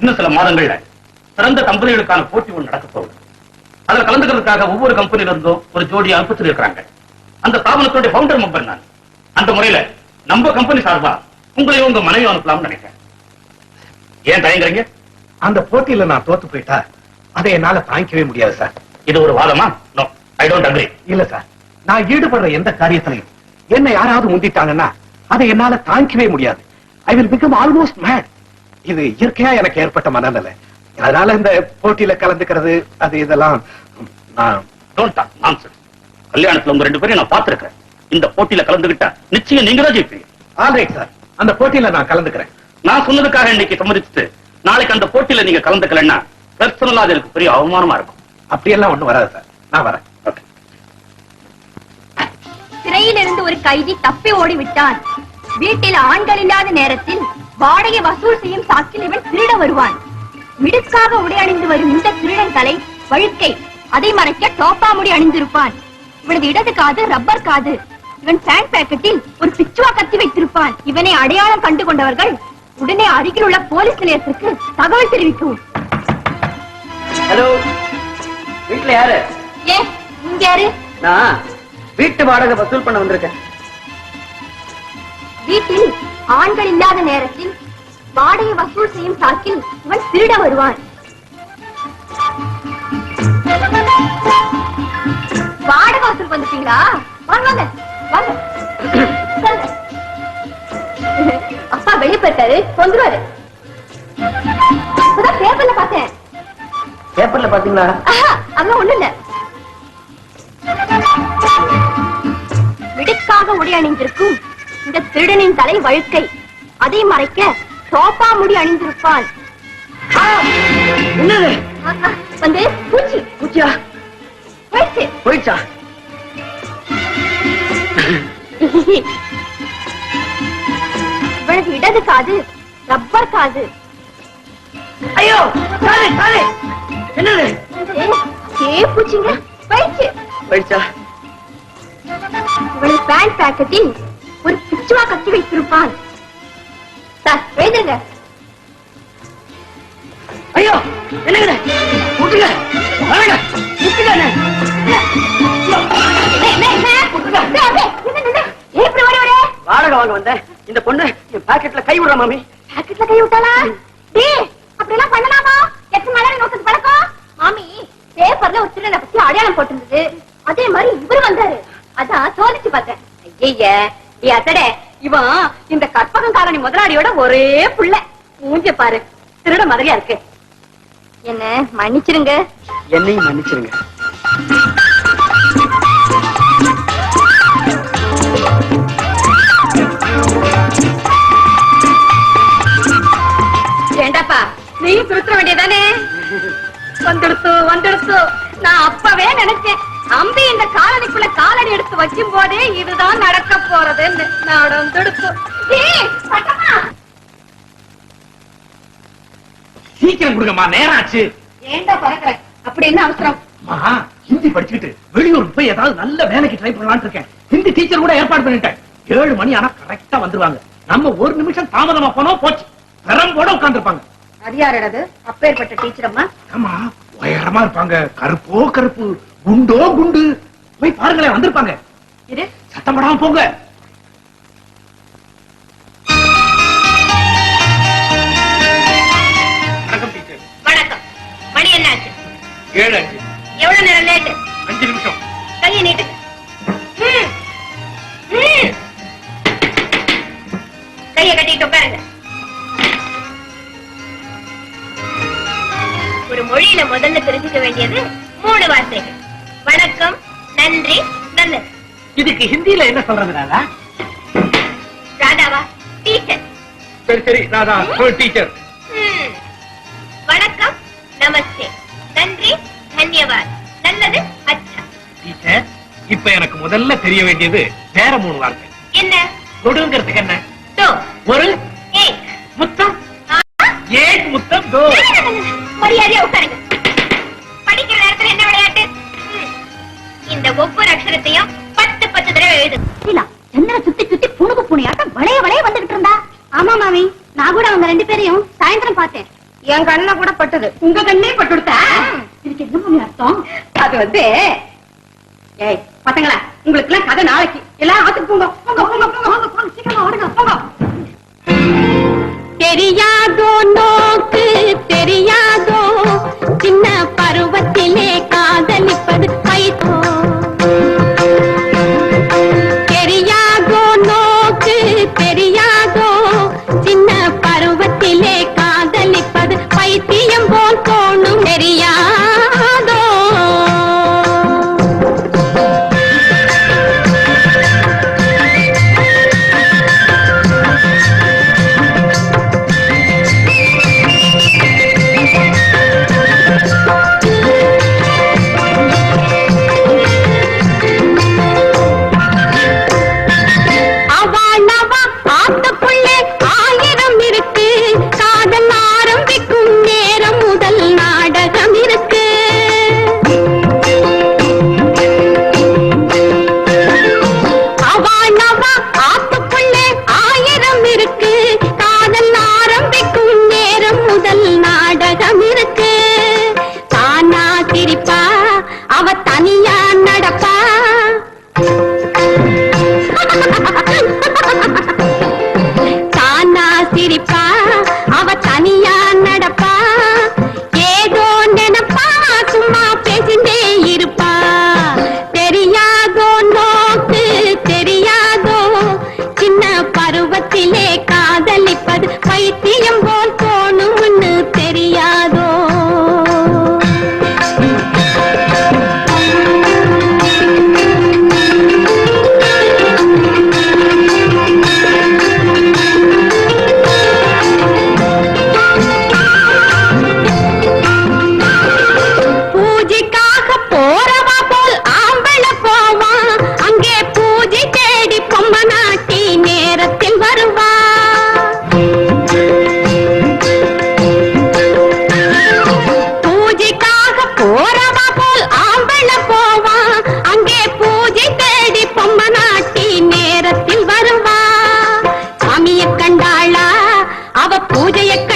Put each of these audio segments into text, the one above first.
இன்னும் சில மாதங்கள்ல சிறந்த கம்பெனிகளுக்கான போட்டி ஒன்று நடக்க போகுது. அதுல கலந்துக்கிறதுக்காக ஒவ்வொரு கம்பெனில இருந்தும் ஒரு ஜோடி அனுப்பி இருக்காங்க அந்த ஸ்தாபனத்துடைய ஃபவுண்டர் மெம்பர் நான். அந்த முறையில நம்ம கம்பெனி சார்பா உங்களையும் உங்க மனைவி அனுப்பலாம்னு நினைக்கிறேன். ஏன் தயங்குறீங்க? அந்த போட்டியில நான் தோத்து போயிட்டா அதை என்னால தாங்கிக்கவே முடியாது சார். இது ஒரு வாதமா? நோ ஐ டோன்ட் அக்ரி இல்ல சார். நான் ஈடுபடுற எந்த காரியத்திலையும் என்ன யாராவது முந்திட்டாங்கன்னா அதை என்னால தாங்கிக்கவே முடியாது. I will become almost mad இது இயற்கையா எனக்கு ஏற்பட்ட மனநிலை. அதனால இந்த போட்டியில கலந்துக்கிறது அது இதெல்லாம் கல்யாணத்துல உங்க ரெண்டு பேரும் நான் பாத்துருக்கேன் இந்த போட்டியில கலந்துகிட்டா நிச்சயம் நீங்க தான் ஜெயிப்பீங்க ஆல்ரைட் சார் அந்த போட்டியில நான் கலந்துக்கிறேன். நான் சொன்னதுக்காக இன்னைக்கு சம்மதிச்சுட்டு நாளைக்கு அந்த போட்டியில நீங்க கலந்துக்கலன்னா பர்சனலா அது எனக்கு பெரிய அவமானமா இருக்கும். அப்படியெல்லாம் ஒண்ணும் வராது சார் நான் வரேன். ஓகே சிறையிலிருந்து ஒரு கைதி தப்பி ஓடிவிட்டான். வீட்டில் ஆண்கள் இல்லாத நேரத்தில் வாடகை வசூல் செய்யும் சாக்கில் இவன் திருட வருவான். மிடுக்காக உடை அணிந்து வரும் இந்த திருடன் தலை வழுக்கை அதை மறைக்க டோப்பா முடி அணிந்திருப்பான். இவனது இடது காது ரப்பர் காது. இவன் பேண்ட் பாக்கெட்டில் ஒரு பிச்சுவா கத்தி வைத்திருப்பான். இவனை அடையாளம் கண்டு கொண்டவர்கள் உடனே அருகில் உள்ள போலீஸ் நிலையத்திற்கு தகவல் தெரிவிக்கவும் ஹலோ வீட்ல யாரு? ஏ இங்க யாரு? நான் வீட்டு வாடகை வசூல் பண்ண வந்திருக்கேன். வீட்டில் ஆண்கள் இல்லாத நேரத்தில் வாடகை வசூல் செய்யும் சாக்கில் இவன் திருட வருவான். வாடகை வசூல் வந்துட்டீங்களா வாங்க. அப்பா வெளியே போயிருக்காரு வந்துருவாரு பேப்பர்ல பார்த்தேன். பேப்பர்ல பாத்தீங்களா அதெல்லாம் ஒண்ணு இல்ல. மிடுக்காக உடை அணிந்திருக்கும் இந்த திருடனின் தலை வழுக்கை. அதை மறைக்க சோப்பா முடி அணிந்திருப்பான் என்னது? வந்து பூச்சி. பூச்சியா? போயிடுச்சு. போயிடுச்சா? இவனது இடது காது ரப்பர் காது. ஐயோ! காலே காலே என்னது? ஏ பூச்சிங்க. போயிடுச்சு. போயிடுச்சா? இவனது பேண்ட் பாக்கெட்டில் ஒரு பிச்சுவா கட்டி வைத்திருப்பான் சார் எழுதுங்க ஐயோ என்னங்க விட்டுங்க வாங்க. விட்டுங்க வாடகை வாங்க வந்தேன். இந்த பொண்ணு பாக்கெட்ல கை விடுற மாமி. பாக்கெட்ல கை விட்டாளா? டேய் அப்படி எல்லாம் பண்ணலாமா எத்தனை மலர் நோக்கத்து பழக்கம். மாமி பேப்பர்ல ஒரு திருடனை பத்தி அடையாளம் போட்டிருந்தது. அதே மாதிரி இவரு வந்தாரு. அதான் சோதிச்சு பார்த்தேன். ஐய ஏ அத்தடே இவன் இந்த கற்பகம் காலனி முதலாளியோட ஒரே புள்ள. மூஞ்ச பாரு திருட மாதிரியா இருக்கு. என்ன மன்னிச்சிருங்க? என்னையும் மன்னிச்சிருங்க. ஏண்டாப்பா நீயும் திருத்த வேண்டியதானே? வந்துடுத்து வந்துடுத்து. நான் அப்பவே நினைச்சேன். அம்பி இந்த காலனிக்குள்ள காலடி எடுத்து வைக்கும் போதே இதுதான் நடக்க ஏய், பட்டம்மா! சீக்கிரம் கொடுங்கம்மா நேரம் ஆச்சு ஏண்டா பறக்குற? அப்படி என்ன அவசரம்? ஹிந்தி படிச்சுக்கிட்டு வெளியூருக்கு போய் ஏதாவது நல்ல வேலைக்கு ட்ரை பண்ணலாம்னு இருக்கேன். ஹிந்தி டீச்சர் கூட ஏற்பாடு பண்ணிட்டேன். ஏழு மணி ஆனா கரெக்டா வந்துருவாங்க. நம்ம ஒரு நிமிஷம் தாமதமா போனோம் போச்சு. பெரம்போட உட்கார்ந்துருப்பாங்க. அது யாரோடது அப்பேற்பட்ட டீச்சர் அம்மா? ஆமா உயரமா இருப்பாங்க. கருப்போ கருப்பு. குண்டோ குண்டு? போய் பாருங்களேன் வந்திருப்பாங்க. சத்தம் போடாம போங்க. வணக்கம் மணி ஏழு அஞ்சு எவ்வளவு நேரம் லேட்டு? அஞ்சு நிமிஷம். கையை நீட்டு. கையை கட்டிட்டு உட்காருங்க. ஒரு மொழியில முதல்ல தெரிஞ்சுக்க வேண்டியது மூணு வார்த்தைகள். நன்றி. நல்லது இதுக்கு ஹிந்தியில என்ன சொல்றது ராதா? ராதாவா டீச்சர். சரி சரி ராதா டீச்சர். வணக்கம் நமஸ்தே. நன்றி தன்யவாத். நல்லது அச்சா. டீச்சர் இப்ப எனக்கு முதல்ல தெரிய வேண்டியது வேற மூணு வார்த்தை. என்ன? கொடுங்கிறதுக்கு என்ன? ஒரு நான் கூட அவங்க ரெண்டு பேரையும் சாயந்தரம் பார்த்தேன். என் கண்ண கூட பட்டது. உங்க கண்ணே பட்டு கொடுத்தா? இதுக்கு என்ன அர்த்தம்? அது வந்து ஏய் பசங்களா உங்களுக்கு எல்லாம் கதை நாளைக்கு. எல்லாம் ஆத்துக்கு போங்க போங்க போங்க போங்க. போங்க போங்க சீக்கிரமா ஓடுங்க போங்க. தெரியாதோ நோக்கு தெரியாதோ சின்ன பருவத்திலே காதலிப்பது பைத்தோ పూజ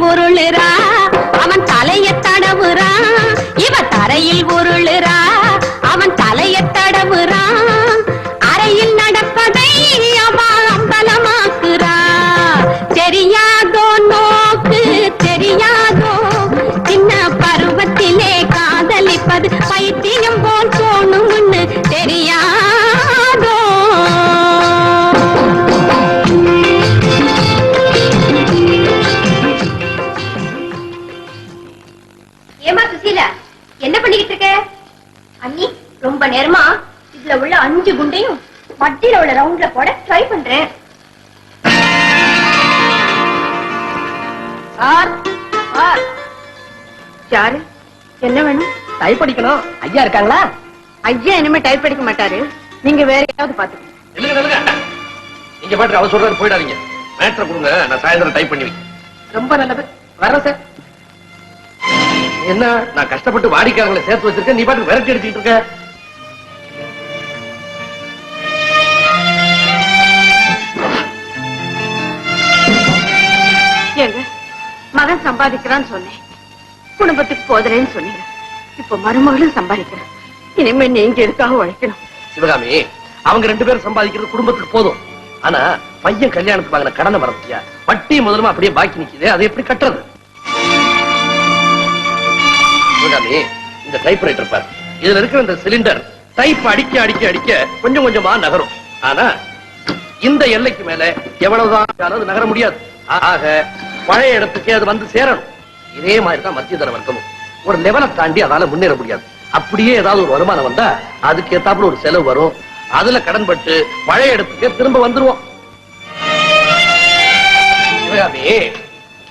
தரையில் மத்தியில உள்ள ரவுண்ட்ல போட ட்ரை பண்றேன். Sir sir. யாரு? என்ன வேணும்? டைப் அடிக்கணும். ஐயா இருக்காங்களா? ஐயா இனிமே டைப் அடிக்க மாட்டாரு. நீங்க வேற ஏதாவது பாத்துக்கோங்க. நீங்க பாட்டு அவர் சொல்றாரு போயிடாதீங்க. மேட்ரை கொடுங்க நான் சாயந்தரம் டைப் பண்ணி வைக்கிறேன். ரொம்ப நல்லது. வர்றேன் சார். என்ன? நான் கஷ்டப்பட்டு வாடிக்கையாளர்களை சேர்த்து வச்சிருக்கேன். நீ பாட்டு விரட்டி அடிச்சுட்டு இருக்க. ஏங்க மகன் சம்பாதிக்கிறான்னு சொன்னேன். குடும்பத்துக்கு போதலைன்னு சொன்னீங்க. இப்ப மருமகளும் சம்பாதிக்கிறான் இனிமே நீங்க எதுக்காக உழைக்கணும்? சிவகாமி அவங்க ரெண்டு பேரும் சம்பாதிக்கிறது குடும்பத்துக்கு போதும். ஆனா பையன் கல்யாணத்துக்கு வாங்கின கடனை மறந்துட்டியா? வட்டி முதலமா அப்படியே பாக்கி நிக்குது. அதை எப்படி கட்டுறது? சிவகாமி இந்த டைப்ரைட்டர் பாரு. இதுல இருக்கிற இந்த சிலிண்டர் டைப் அடிக்க அடிக்க அடிக்க கொஞ்சம் கொஞ்சமா நகரும். ஆனா இந்த எல்லைக்கு மேல எவ்வளவுதான் நகர முடியாது. ஆக பழைய இடத்துக்கு அது வந்து சேரணும். இதே மாதிரி தான் மத்திய தர வர்க்கமும். ஒரு லெவலை தாண்டி அதால முன்னேற முடியாது. அப்படியே ஏதாவது ஒரு வருமானம் வந்தா அதுக்கு ஏத்தாப்புல ஒரு செலவு வரும். அதுல கடன்பட்டு பழைய இடத்துக்கு திரும்ப வந்துருவோம்.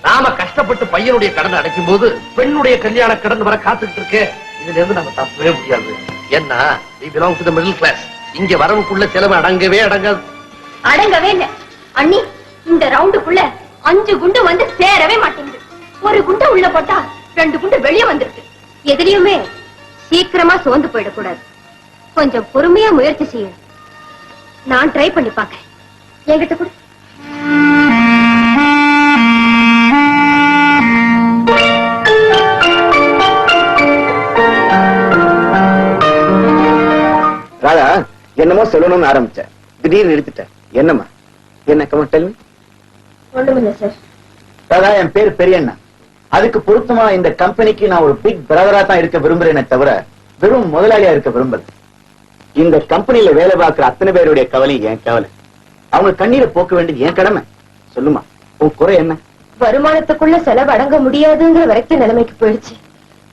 நாம கஷ்டப்பட்டு பையனுடைய கடன் அடைக்கும் போது பெண்ணுடைய கல்யாண கடன் வர காத்துக்கிட்டு இருக்கு. இதுல இருந்து நம்ம தப்பவே முடியாது. ஏன்னா we belong to middle class இங்க வரவுக்குள்ள செலவு அடங்கவே அடங்காது. அடங்கவே இல்லை. அண்ணி இந்த ரவுண்டுக்குள்ள அஞ்சு குண்டு வந்து சேரவே மாட்டேங்குது. ஒரு குண்டு உள்ள போட்டா ரெண்டு குண்டு வெளியே வந்துருக்கு. எதுலயுமே சீக்கிரமா சோர்ந்து போயிடக்கூடாது. கொஞ்சம் பொறுமையா முயற்சி செய்யணும் நான் ட்ரை பண்ணி பார்க்கறேன் என்கிட்ட கூட. ராதா என்னமோ சொல்லணும்னு ஆரம்பிச்சேன் திடீர்னு நிறுத்திட்டேன் என்னம்மா? என்ன கமல் ஒண்ணுமில்ல சார் ராதா என் பேர் பெரியண்ணா. அதுக்கு பொருத்தமா இந்த கம்பெனிக்கு நான் ஒரு பிக் பிரதரா தான் இருக்க விரும்புறேனே தவிர வெறும் முதலாளியா இருக்க விரும்பல. இந்த கம்பெனில வேலை பார்க்கிற அத்தனை பேருடைய கவலை என் கவலை. அவங்க கண்ணீரை போக்க வேண்டியது என் கடமை. சொல்லுமா உன் குறை என்ன? வருமானத்துக்குள்ள செலவு அடங்க முடியாதுங்கிற வரைக்கும் நிலைமைக்கு போயிடுச்சு.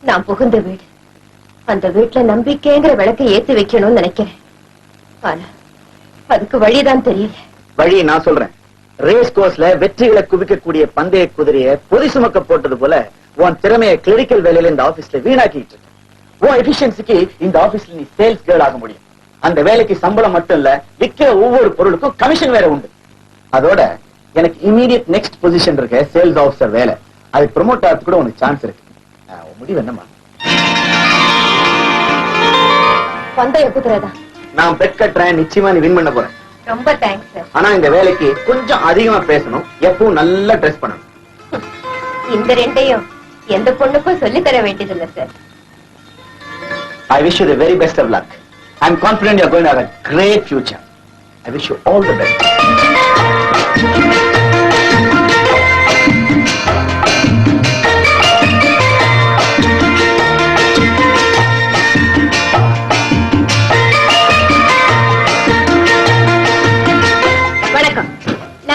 நான் புகுந்த வீடு. அந்த வீட்டுல நம்பிக்கைங்கிற விளக்கை ஏத்தி வைக்கணும்னு நினைக்கிறேன். ஆனா அதுக்கு வழிதான் தெரியல. வழியை நான் சொல்றேன். ரேஸ் கோர்ஸ்ல வெற்றிகளை குவிக்கக்கூடிய பந்தய குதிரையை பொதி சுமக்க போட்டது போல உன் திறமையை கிளினிக்கல் வேலையில இந்த ஆபீஸ்ல வீணாக்கிட்டு இருக்க. உன் எபிஷியன்சிக்கு இந்த ஆபீஸ்ல நீ சேல்ஸ் கேர்ள் ஆக முடியும். அந்த வேலைக்கு சம்பளம் மட்டும் இல்ல விக்கிற ஒவ்வொரு பொருளுக்கும் கமிஷன் வேற உண்டு. அதோட எனக்கு இமீடியட் நெக்ஸ்ட் பொசிஷன் இருக்க சேல்ஸ் ஆஃபீஸர் வேலை. அது ப்ரொமோட் ஆகிறதுக்கு கூட உனக்கு சான்ஸ் இருக்கு. முடிவு என்னமா பந்தய குதிரைதான். நான் பெட் கட்டுறேன் நிச்சயமா நீ வின் பண்ண போறேன். ரொம்ப தேங்க்ஸ் சார் ஆனா இந்த வேலைக்கு கொஞ்சம் அதிகமா பேசணும் எப்பவும் நல்லா ட்ரெஸ் பண்ணணும் இந்த ரெண்டையும் எந்த பொண்ணுக்கும் சொல்லி தர வேண்டியதில்லை sir I wish you the very best of luck. I'm confident you're going to have a great future. I wish you all the best. வணக்கம்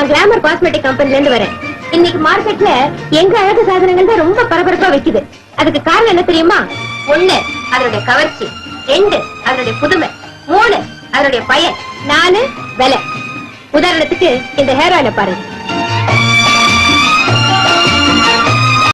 நான் கிளாமர் காஸ்மெட்டிக் கம்பெனில இருந்து வரேன். இன்னைக்கு மார்க்கெட்ல எங்க அழகு சாதனங்கள் தான் ரொம்ப பரபரப்பா வைக்குது. அதுக்கு காரணம் என்ன தெரியுமா? ஒண்ணு அதனுடைய கவர்ச்சி. ரெண்டு அதனுடைய புதுமை. மூணு அதனுடைய பயன். நாலு விலை. உதாரணத்துக்கு இந்த ஹேர் ஆயில பாருங்க.